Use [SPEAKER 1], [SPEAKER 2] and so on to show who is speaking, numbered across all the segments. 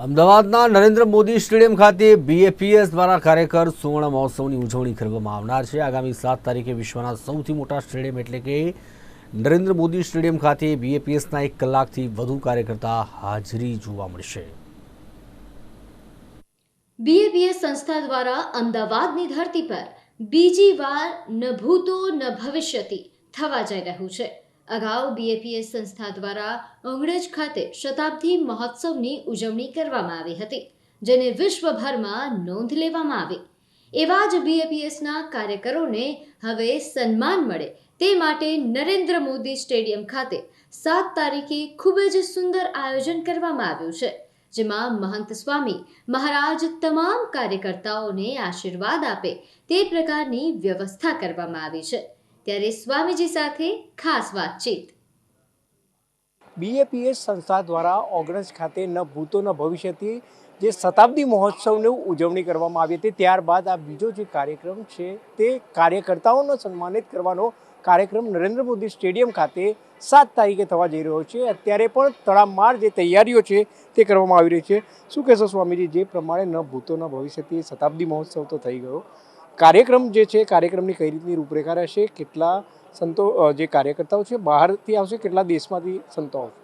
[SPEAKER 1] અમદાવાદના નરેન્દ્ર મોદી સ્ટેડિયમ ખાતે બીએપીએસ દ્વારા કાર્યકર સુવર્ણ મહોત્સવની ઉજવણી કરવામાં આવનાર છે આગામી સાત તારીખે વિશ્વના સૌથી મોટા સ્ટેડિયમ એટલે કે નરેન્દ્ર મોદી સ્ટેડિયમ ખાતે બીએપીએસના એક કલાકથી વધુ કાર્યકર્તા હાજરી જોવા મળશે
[SPEAKER 2] બીએપીએસ સંસ્થા દ્વારા અમદાવાદની ધરતી પર બીજી વાર ન ભૂતો ન ભવિષ્યતી થવા જઈ રહ્યું છે અગાઉ બીએપીએસ સંસ્થા દ્વારા અંગડજ ખાતે શતાબ્દી મહોત્સવની ઉજવણી કરવામાં આવી હતી જેને વિશ્વભરમાં નોંધ લેવામાં આવી એવા જ બીએપીએસના કાર્યકરોને હવે સન્માન મળે તે માટે નરેન્દ્ર મોદી સ્ટેડિયમ ખાતે સાત તારીખે ખૂબ જ સુંદર આયોજન કરવામાં આવ્યું છે જેમાં મહંત સ્વામી મહારાજ તમામ કાર્યકર્તાઓને આશીર્વાદ આપે તે પ્રકારની વ્યવસ્થા કરવામાં આવી છે ત્યારે સ્વામીજી સાથે ખાસ વાતચીત
[SPEAKER 1] બીએપીએસ સંસ્થા દ્વારા ઓગણસ ખાતે ન ભૂતો ન ભવિષ્યથી જે શતાબ્દી મહોત્સવની ઉજવણી કરવામાં આવી હતી ત્યારબાદ આ બીજો જે કાર્યક્રમ છે તે કાર્યકર્તાઓને સન્માનિત કરવાનો કાર્યક્રમ નરેન્દ્ર મોદી સ્ટેડિયમ ખાતે સાત તારીખે થવા જઈ રહ્યો છે અત્યારે પણ તડામાર જે તૈયારીઓ છે તે કરવામાં આવી રહી છે શું કહેશો સ્વામીજી જે પ્રમાણે ન ભૂતોના ભવિષ્યથી શતાબ્દી મહોત્સવ તો થઈ ગયો કાર્યક્રમ જે છે કાર્યક્રમની કઈ રીતની રૂપરેખા રહેશે કેટલા સંતો જે કાર્યકર્તાઓ છે બહારથી આવશે કેટલા દેશમાંથી સંતો આવશે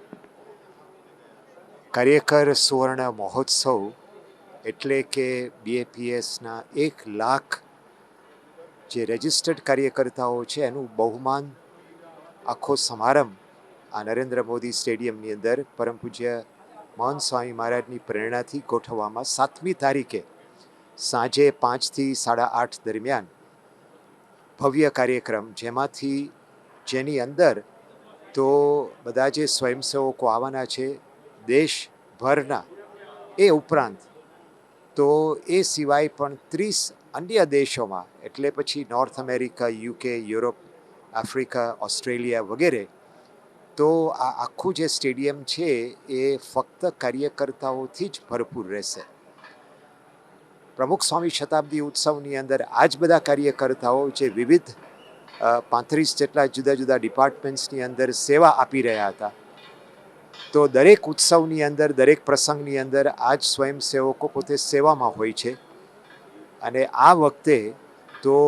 [SPEAKER 1] કાર્યકર સુવર્ણ મહોત્સવ એટલે કે બીએપીએસના એક લાખ જે રજિસ્ટર્ડ કાર્યકર્તાઓ છે એનું બહુમાન આખો સમારંભ આ નરેન્દ્ર મોદી સ્ટેડિયમની અંદર પરમ પૂજ્ય મહંત સ્વામી મહારાજની પ્રેરણાથી ગોઠવવામાં સાતમી તારીખે સાંજે પાંચથી સાડા આઠ દરમિયાન ભવ્ય કાર્યક્રમ જેમાંથી જેની અંદર તો બધા જે સ્વયંસેવકો આવવાના છે દેશભરના એ ઉપરાંત તો એ સિવાય પણ ત્રીસ અન્ય દેશોમાં એટલે પછી North America UK Europe Africa Australia વગેરે તો આ આખું જે સ્ટેડિયમ છે એ ફક્ત કાર્યકર્તાઓથી જ ભરપૂર રહેશે પ્રમુખ સ્વામી શતાબ્દી ઉત્સવની અંદર આ જ બધા કાર્યકર્તાઓ જે વિવિધ પાંત્રીસ જેટલા જુદા જુદા ડિપાર્ટમેન્ટ્સની અંદર સેવા આપી રહ્યા હતા તો દરેક ઉત્સવની અંદર દરેક પ્રસંગની અંદર આ જ સ્વયંસેવકો પોતે સેવામાં હોય છે અને આ વખતે તો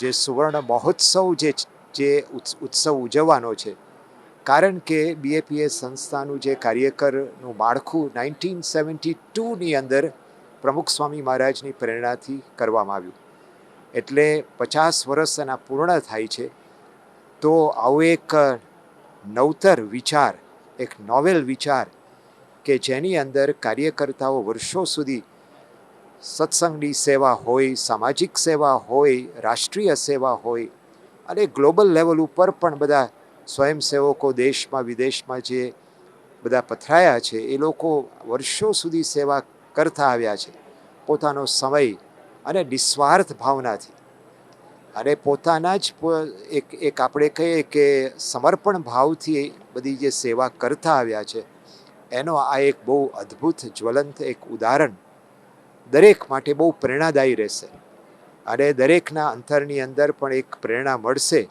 [SPEAKER 1] જે સુવર્ણ મહોત્સવ જે જે ઉત્સવ ઉજવવાનો છે કારણ કે બીએપીએસ સંસ્થાનું જે કાર્યકરનું માળખું નાઇન્ટીન સેવન્ટી ટુની અંદર પ્રમુખ સ્વામી મહારાજની પ્રેરણાથી કરવામાં આવ્યું એટલે પચાસ વર્ષ એના પૂર્ણ થાય છે તો આવો એક નવતર વિચાર એક નોવેલ વિચાર કે જેની અંદર કાર્યકર્તાઓ વર્ષો સુધી સત્સંગની સેવા હોય સામાજિક સેવા હોય રાષ્ટ્રીય સેવા હોય અને ગ્લોબલ લેવલ ઉપર પણ બધા સ્વયંસેવકો દેશમાં વિદેશમાં જે બધા પથરાયા છે એ લોકો વર્ષો સુધી સેવા કરતા આવ્યા છે પોતાનો સમય અને નિસ્વાર્થ ભાવનાથી અને પોતાના જ એક એક આપણે કહીએ કે સમર્પણ ભાવથી બધી જે સેવા કરતા આવ્યા છે એનો આ એક બહુ અદ્ભુત જ્વલંત એક ઉદાહરણ દરેક માટે બહુ પ્રેરણાદાયી રહેશે અને દરેકના અંતરની અંદર પણ એક પ્રેરણા મળશે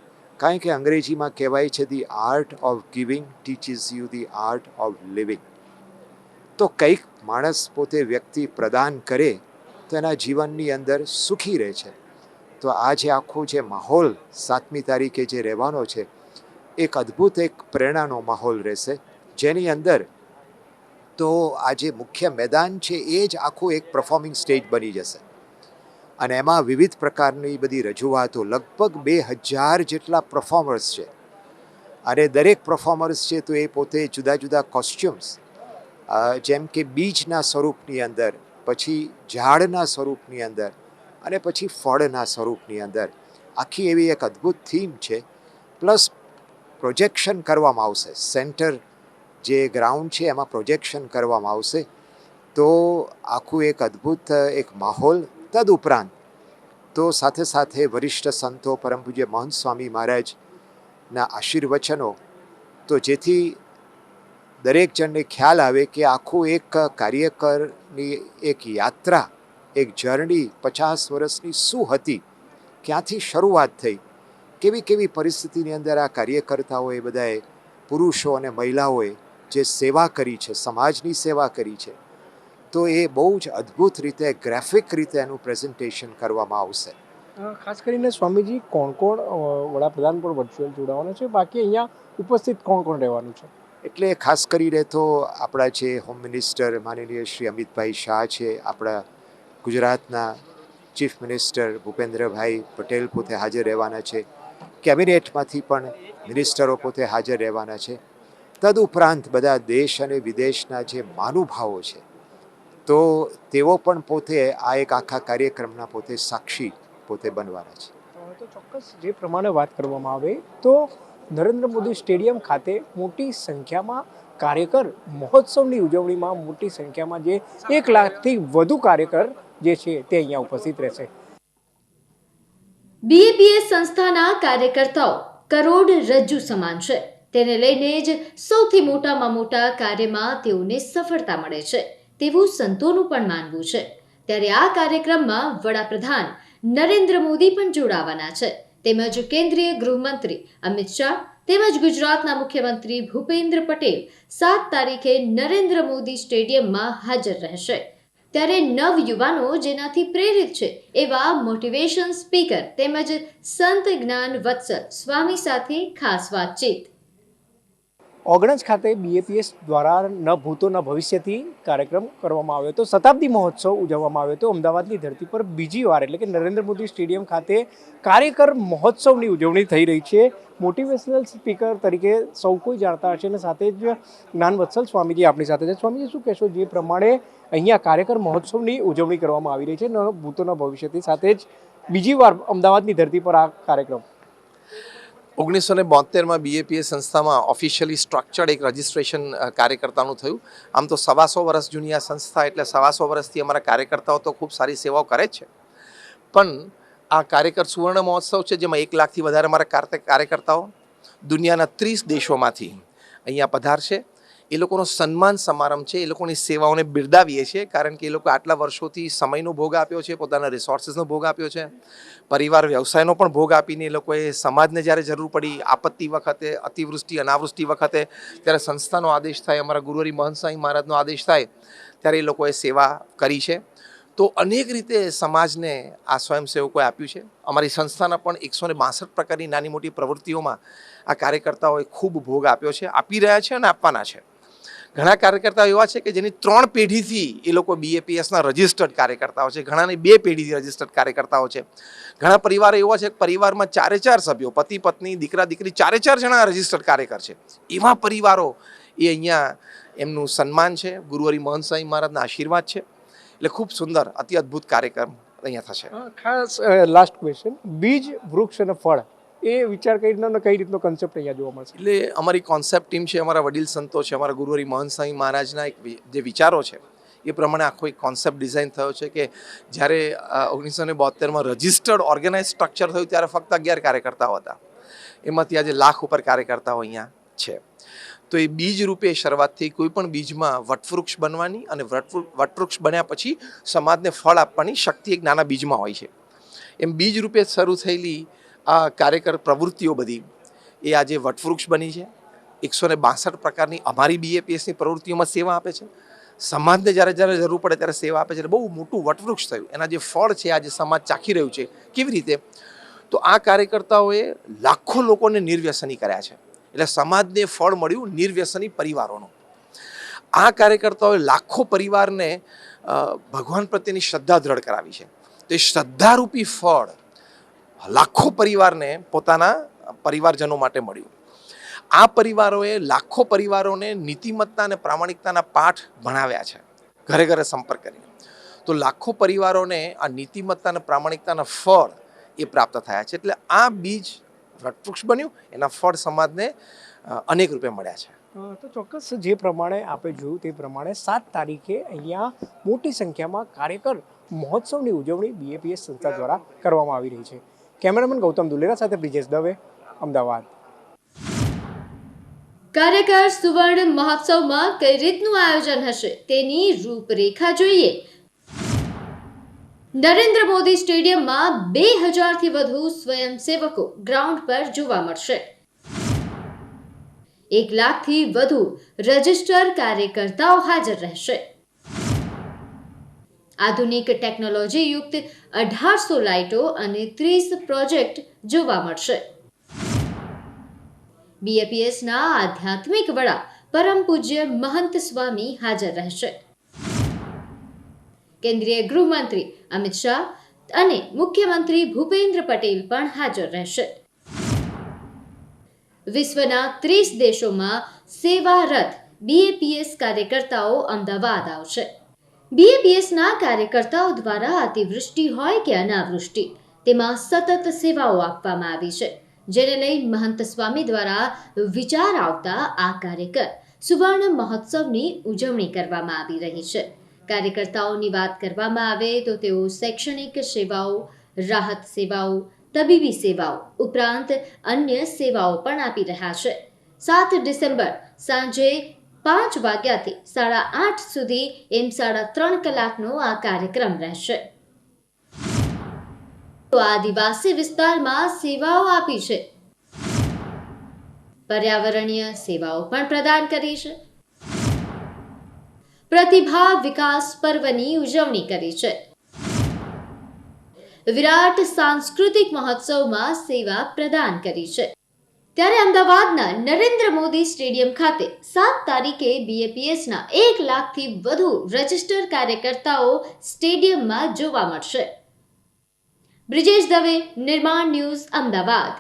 [SPEAKER 1] કારણ કે અંગ્રેજીમાં કહેવાય છે the art of giving teaches you the art of living તો કંઈક માણસ પોતે વ્યક્તિ પ્રદાન કરે તો એના જીવનની અંદર સુખી રહે છે તો આ જે આખો જે માહોલ સાતમી તારીખે જે રહેવાનો છે એક અદ્ભુત એક પ્રેરણાનો માહોલ રહેશે જેની અંદર તો આ જે મુખ્ય મેદાન છે એ જ આખું એક પરફોર્મિંગ સ્ટેજ બની જશે અને એમાં વિવિધ પ્રકારની બધી રજૂઆતો લગભગ બે હજાર જેટલા પરફોર્મર્સ છે અને દરેક પરફોર્મર્સ છે તો એ પોતે જુદા જુદા કોસ્ચ્યુમ્સ જેમ કે બીજના સ્વરૂપની અંદર પછી ઝાડના સ્વરૂપની અંદર અને પછી ફળના સ્વરૂપની અંદર આખી એવી એક અદ્ભુત થીમ છે પ્લસ પ્રોજેક્શન કરવામાં આવશે સેન્ટર જે ગ્રાઉન્ડ છે એમાં પ્રોજેક્શન કરવામાં આવશે તો આખું એક અદ્ભુત એક માહોલ તદુપરાંત તો સાથે સાથે વરિષ્ઠ સંતો પરમ પૂજ્ય મહંત સ્વામી મહારાજના આશીર્વચનો તો જેથી દરેક જણને ખ્યાલ આવે કે આખું એક કાર્યકરની એક યાત્રા એક જર્ની પચાસ વર્ષની શું હતી ક્યાંથી શરૂઆત થઈ કેવી કેવી પરિસ્થિતિની અંદર આ કાર્યકર્તાઓએ બધાએ પુરુષો અને મહિલાઓએ જે સેવા કરી છે સમાજની સેવા કરી છે તો એ બહુ જ અદ્ભુત રીતે ગ્રાફિક રીતે એનું પ્રેઝન્ટેશન કરવામાં આવશે ખાસ કરીને સ્વામીજી કોણ કોણ વડાપ્રધાન પણ વર્ચ્યુઅલ જોડાવાના છે બાકી અહીંયા ઉપસ્થિત કોણ કોણ રહેવાનું છે એટલે ખાસ કરીને તો આપણા જે હોમ મિનિસ્ટર માનનીય શ્રી અમિતભાઈ શાહ છે આપણા ગુજરાતના ચીફ મિનિસ્ટર ભૂપેન્દ્રભાઈ પટેલ પોતે હાજર રહેવાના છે કેબિનેટમાંથી પણ મિનિસ્ટરો પોતે હાજર રહેવાના છે તદુપરાંત બધા દેશ અને વિદેશના જે મહાનુભાવો છે તો તેઓ પણ પોતે આ એક આખા કાર્યક્રમના પોતે સાક્ષી પોતે બનવાના છે તો ચોક્કસ જે પ્રમાણે વાત કરવામાં આવે તો નરેન્દ્ર મોદી સ્ટેડિયમ ખાતે મોટી સંખ્યામાં કાર્યકર મહોત્સવની ઉજવણીમાં મોટી સંખ્યામાં જે એક લાખથી વધુ કાર્યકર જે છે તે અહીંયા ઉપસ્થિત રહેશે
[SPEAKER 2] બીએપીએસ સંસ્થાના કાર્યકર્તાઓ કરોડ રજ્જુ સમાન છે તેને લઈને જ સૌથી મોટામાં મોટા કાર્યમાં તેઓને સફળતા મળે છે તેવું સંતોનું પણ માનવું છે ત્યારે આ કાર્યક્રમમાં વડાપ્રધાન નરેન્દ્ર મોદી પણ જોડાવાના છે તેમજ કેન્દ્રીય ગૃહમંત્રી અમિત શાહ તેમજ ગુજરાતના મુખ્યમંત્રી ભૂપેન્દ્ર પટેલ સાત તારીખે નરેન્દ્ર મોદી સ્ટેડિયમમાં હાજર રહેશે ત્યારે નવ યુવાનો જેનાથી પ્રેરિત છે એવા મોટિવેશન સ્પીકર તેમજ સંત જ્ઞાન વત્સલ સ્વામી સાથે ખાસ વાતચીત
[SPEAKER 1] ઓગણજ ખાતે બીએપીએસ દ્વારા ન ભૂતો ન ભવિષ્યથી કાર્યક્રમ કરવામાં આવ્યો હતો શતાબ્દી મહોત્સવ ઉજવવામાં આવ્યો હતો અમદાવાદની ધરતી પર બીજી વાર એટલે કે નરેન્દ્ર મોદી સ્ટેડિયમ ખાતે કાર્યકર મહોત્સવની ઉજવણી થઈ રહી છે મોટિવેશનલ સ્પીકર તરીકે સૌ કોઈ જાણતા હશે અને સાથે જ જ્ઞાનવત્સલ સ્વામીજી આપણી સાથે છે સ્વામીજી શું કહેશો જે પ્રમાણે અહીંયા કાર્યકર મહોત્સવની ઉજવણી કરવામાં આવી રહી છે ન ભૂતોના ભવિષ્યથી સાથે જ બીજી વાર અમદાવાદની ધરતી પર આ કાર્યક્રમ ઓગણીસો ને બોતેરમાં બીએપીએ સંસ્થામાં ઓફિશિયલી સ્ટ્રક્ચર્ડ એક રજિસ્ટ્રેશન કાર્યકર્તાનું થયું આમ તો સવાસો વર્ષ જૂની આ સંસ્થા એટલે સવાસો વર્ષથી અમારા કાર્યકર્તાઓ તો ખૂબ સારી સેવાઓ કરે છે પણ આ કાર્યકર સુવર્ણ મહોત્સવ છે જેમાં એક લાખથી વધારે અમારા કાર્યકર્તાઓ દુનિયાના ત્રીસ દેશોમાંથી અહીંયા પધારશે એ લોકોનો સન્માન સમારંભ છે એ લોકોની સેવાઓને બિરદાવીએ છીએ કારણ કે એ લોકો આટલા વર્ષોથી સમયનો ભોગ આપ્યો છે પોતાના રિસોર્સિસનો ભોગ આપ્યો છે પરિવાર વ્યવસાયનો પણ ભોગ આપીને એ લોકોએ સમાજને જ્યારે જરૂર પડી આપત્તિ વખતે અતિવૃષ્ટિ અનાવૃષ્ટિ વખતે ત્યારે સંસ્થાનો આદેશ થાય અમારા ગુરુહરી મહંત સાંઈ મહારાજનો આદેશ થાય ત્યારે એ લોકોએ સેવા કરી છે તો અનેક રીતે સમાજને આ સ્વયંસેવકોએ આપ્યું છે અમારી સંસ્થાના પણ એકસો ને બાસઠ પ્રકારની નાની મોટી પ્રવૃત્તિઓમાં આ કાર્યકર્તાઓએ ખૂબ ભોગ આપ્યો છે આપી રહ્યા છે અને આપવાના છે ઘણા કાર્યકર્તાઓ એવા છે કે જેની ત્રણ પેઢીથી એ લોકો બીએપીએસના રજિસ્ટર્ડ કાર્યકર્તાઓ છે ઘણાની બે પેઢીથી રજિસ્ટર્ડ કાર્યકર્તાઓ છે ઘણા પરિવારો એવા છે કે પરિવારમાં ચારે ચાર સભ્યો પતિ પત્ની દીકરા દીકરી ચારે ચાર જણા રજિસ્ટર્ડ કાર્યકર છે એવા પરિવારો એ અહીંયા એમનું સન્માન છે ગુરુવરી મોહન સાંઈ મહારાજના આશીર્વાદ છે એટલે ખૂબ સુંદર અતિ અદ્ભુત કાર્યક્રમ અહીંયા થશે ખાસ લાસ્ટ ક્વેશ્ચન બીજ વૃક્ષ અને ફળ એ વિચાર કઈ રીતના કઈ રીતનો કન્સેપ્ટ અહીંયા જોવા મળશે એટલે અમારી કોન્સેપ્ટ ટીમ છે અમારા વડીલ સંતો છે અમારા ગુરુવારી મહંત મહારાજના એક જે વિચારો છે એ પ્રમાણે આખો એક કોન્સેપ્ટ ડિઝાઇન થયો છે કે જ્યારે ઓગણીસો ને બોતેરમાં રજિસ્ટર્ડ ઓર્ગેનાઇઝ સ્ટ્રક્ચર થયું ત્યારે ફક્ત અગિયાર કાર્યકર્તાઓ હતા એમાંથી આજે લાખ ઉપર કાર્યકર્તાઓ અહીંયા છે તો એ બીજ રૂપે શરૂઆતથી કોઈ પણ બીજમાં વટવૃક્ષ બનવાની અને વટવૃક્ષ બન્યા પછી સમાજને ફળ આપવાની શક્તિ એક નાના બીજમાં હોય છે એમ બીજ રૂપે શરૂ થયેલી આ કાર્યકર પ્રવૃત્તિઓ બધી એ આજે વટવૃક્ષ બની છે એકસો ને બાસઠ પ્રકારની અમારી બીએપીએસની પ્રવૃત્તિઓમાં સેવા આપે છે સમાજને જ્યારે જ્યારે જરૂર પડે ત્યારે સેવા આપે છે એટલે બહુ મોટું વટવૃક્ષ થયું એના જે ફળ છે આજે સમાજ ચાખી રહ્યું છે કેવી રીતે તો આ કાર્યકર્તાઓએ લાખો લોકોને નિર્વ્યસની કર્યા છે એટલે સમાજને ફળ મળ્યું નિર્વ્યસની પરિવારોનું આ કાર્યકર્તાઓએ લાખો પરિવારને ભગવાન પ્રત્યેની શ્રદ્ધા દ્રઢ કરાવી છે તે શ્રદ્ધારૂપી ફળ લાખો પરિવારને પોતાના પરિવારજનો માટે મળ્યું આ પરિવારોએ લાખો પરિવારોને નીતિમત્તા અને પ્રામાણિકતાના પાઠ ભણાવ્યા છે ઘરે ઘરે સંપર્ક કરીને તો લાખો પરિવારોને આ નીતિમત્તા અને પ્રામાણિકતાના ફળ એ પ્રાપ્ત થયા છે એટલે આ બીજ વટવૃક્ષ બન્યું એના ફળ સમાજને અનેક રૂપે મળ્યા છે તો ચોક્કસ જે પ્રમાણે આપણે જોયું તે પ્રમાણે સાત તારીખે અહીંયા મોટી સંખ્યામાં કાર્યકર મહોત્સવની ઉજવણી બીએપીએસ સંસ્થા દ્વારા કરવામાં આવી રહી છે કેમેરામેન ગૌતમ દુલેરા સાથે બ્રિજેશ દવે અમદાવાદ
[SPEAKER 2] કાર્યકર સુવર્ણ મહોત્સવમાં કઈ રીતનું આયોજન હશે તેની રૂપરેખા જોઈએ નરેન્દ્ર મોદી સ્ટેડિયમમાં બે હજારથી વધુ સ્વયંસેવકો ગ્રાઉન્ડ પર જોવા મળશે એક લાખથી વધુ રજિસ્ટર કાર્યકર્તાઓ હાજર રહેશે આધુનિક ટેકનોલોજી યુક્ત અઢારસો લાઇટો અને ત્રીસ પ્રોજેક્ટ જોવા મળશે બીએપીએસના આધ્યાત્મિક વડા પરમ પૂજ્ય મહંત સ્વામી હાજર રહેશે કેન્દ્રીય ગૃહમંત્રી અમિત શાહ અને મુખ્યમંત્રી ભૂપેન્દ્ર પટેલ પણ હાજર રહેશે વિશ્વના ત્રીસ દેશોમાં સેવારત બીએપીએસ કાર્યકર્તાઓ અમદાવાદ આવશે બીએપીએસના કાર્યકર્તાઓ દ્વારા અતિવૃષ્ટિ હોય કે અનાવૃષ્ટિ તેમાં સતત સેવાઓ આપવામાં આવી છે જેને લઈ મહંત સ્વામી દ્વારા વિચાર આવતા આ કાર્યકર સુવર્ણ મહોત્સવની ઉજવણી કરવામાં આવી રહી છે કાર્યકર્તાઓની વાત કરવામાં આવે તો તેઓ શૈક્ષણિક સેવાઓ રાહત સેવાઓ તબીબી સેવાઓ ઉપરાંત અન્ય સેવાઓ પણ આપી રહ્યા છે સાત ડિસેમ્બર સાંજે પાંચ વાગ્યાથી સાડા આઠ સુધી એમ સાડા ત્રણ કલાકનો આ કાર્યક્રમ રહેશે તો આદિવાસી વિસ્તારમાં સેવાઓ આપી છે પર્યાવરણીય સેવાઓ પણ પ્રદાન કરી છે પ્રતિભા વિકાસ પર્વની ઉજવણી કરી છે વિરાટ સાંસ્કૃતિક મહોત્સવમાં સેવા પ્રદાન કરી છે ત્યારે અમદાવાદના નરેન્દ્ર મોદી સ્ટેડિયમ ખાતે સાત તારીખે બીએપીએસના એક લાખથી વધુ રજિસ્ટર કાર્યકર્તાઓ સ્ટેડિયમમાં જોવા મળશે બ્રિજેશ દવે નિર્માણ ન્યૂઝ અમદાવાદ